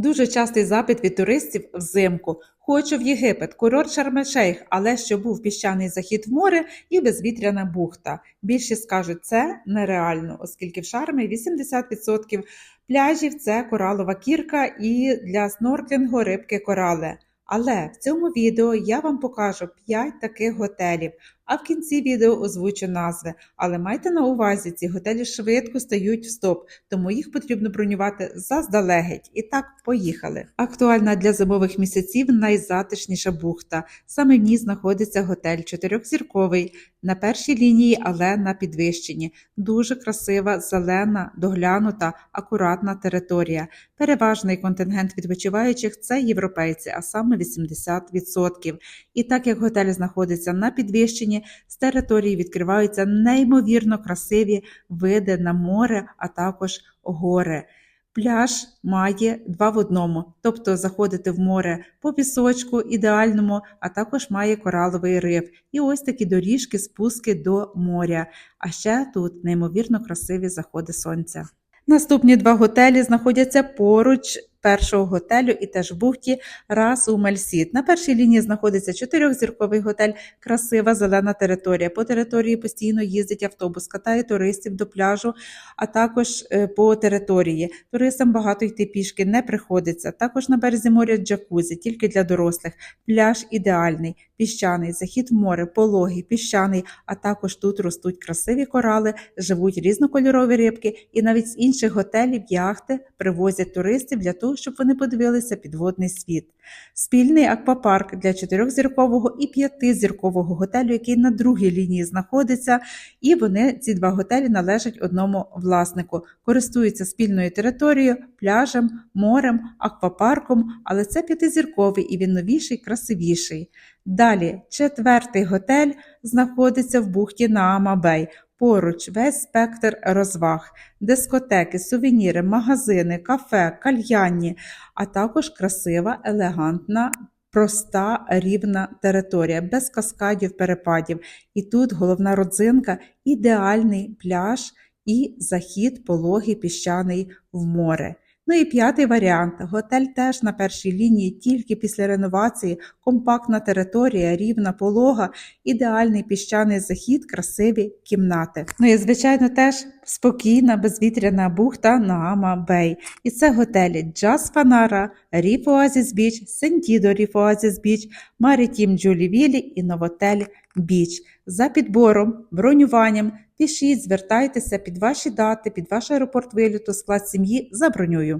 Дуже частий запит від туристів взимку. Хочу в Єгипет, курорт Шарм-ель-Шейх, але щоб був піщаний захід в море і безвітряна бухта. Більшість скажуть, це нереально, оскільки в Шармі 80% пляжів це коралова кірка і для снорклінгу рибки корали. Але в цьому відео я вам покажу 5 таких готелів, а в кінці відео озвучу назви. Але майте на увазі, ці готелі швидко стають в стоп, тому їх потрібно бронювати заздалегідь. І так, поїхали. Актуальна для зимових місяців найзатишніша бухта. Саме в ній знаходиться готель чотирьохзірковий на першій лінії, але на підвищенні. Дуже красива, зелена, доглянута, акуратна територія. Переважний контингент відпочиваючих це європейці, а саме 80%. І так як готель знаходиться на підвищенні, з території відкриваються неймовірно красиві види на море, а також гори. Пляж має два в одному, тобто заходити в море по пісочку ідеальному, а також має кораловий риф. І ось такі доріжки, спуски до моря. А ще тут неймовірно красиві заходи сонця. Наступні два готелі знаходяться поруч першого готелю і теж бухті Расу Мельсіт. На першій лінії знаходиться чотирьохзірковий готель, красива зелена територія. По території постійно їздить автобус, катає туристів до пляжу, а також е, по території. Туристам багато йти пішки не приходиться. Також на березі моря джакузі, тільки для дорослих. Пляж ідеальний, піщаний, захід в море, пологий, піщаний, а також тут ростуть красиві корали, живуть різнокольорові рибки, і навіть з інших готелів яхти привозять туристів для того, щоб вони подивилися підводний світ. Спільний аквапарк для чотирьохзіркового і п'ятизіркового готелю, який на другій лінії знаходиться, і вони ці два готелі належать одному власнику, користуються спільною територією, пляжем, морем, аквапарком, але це п'ятизірковий і він новіший, красивіший. Далі четвертий готель знаходиться в бухті Наама Бей. Поруч весь спектр розваг, дискотеки, сувеніри, магазини, кафе, кальянні, а також красива, елегантна, проста рівна територія, без каскадів, перепадів. І тут головна родзинка ідеальний пляж і захід пологий піщаний в море. Ну і п'ятий варіант. Готель теж на першій лінії, тільки після реновації, компактна територія, рівна полога, ідеальний піщаний захід, красиві кімнати. Ну і, звичайно, теж спокійна, безвітряна бухта Наама Бей. І це готелі Джаз Фанара, Ріф Оазіс Біч, Сентідо Ріф Оазіс Біч, Марітім Джулівілі і Новотель Біч. За підбором, бронюванням пишіть, звертайтеся під ваші дати, під ваш аеропорт виліту, склад сім'ї за бронюю.